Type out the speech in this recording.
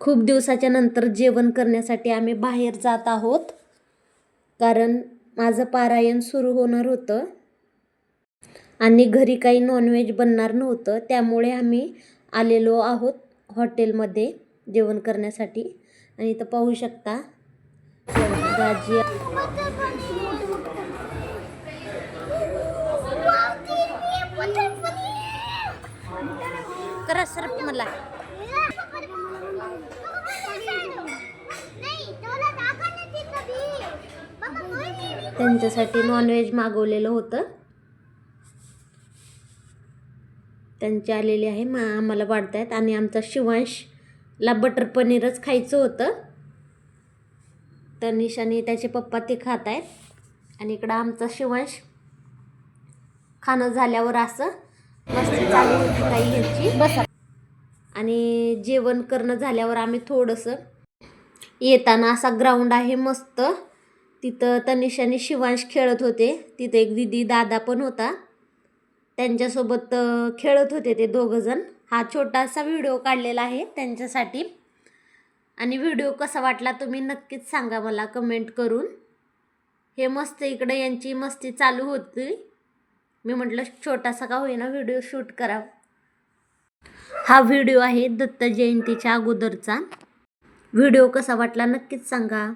खूप दिवसाच्या नंतर जेवण करण्यासाठी आम्ही बाहेर जात आहोत. कारण माझं पारायण सुरू होणार होतं. आणि घरी काही नॉनव्हेज बनणार नव्हतं. त्यामुळे आम्ही आलेलो आहोत हॉटेलमध्ये जेवण करण्यासाठी. आणि इथं पाहू शकता. भाजी करा सर मला. त्यांच्यासाठी नॉनव्हेज मागवलेलं होतं. त्यांचे आलेले आहे मा आम्हाला वाढतायत. आणि आमचा शिवांशला बटर पनीरच खायचं होतं. तनिष आणि त्याचे पप्पा ते खात आहेत आणि इकडं आमचा शिवांश खाणं झाल्यावर असं मस्त चालू होती काही ह्याची बसा आणि जेवण करणं झाल्यावर आम्ही थोडंसं येताना असा ग्राउंड आहे मस्त. तिथं तनिष आणि शिवांश खेळत होते. तिथं एक दिदी दादा पण होता. त्यांच्यासोबत खेळत होते ते दोघंजण हा छोटासा व्हिडिओ काढलेला आहे त्यांच्यासाठी. आणि व्हिडिओ कसा वाटला तुम्ही नक्कीच सांगा मला कमेंट करून. हे मस्त इकडं यांची मस्ती चालू होती. मी म्हटलं छोटासा का होईना व्हिडिओ शूट करा हा व्हिडिओ आहे दत्त जयंतीच्या अगोदरचा. व्हिडिओ कसा वाटला नक्कीच सांगा.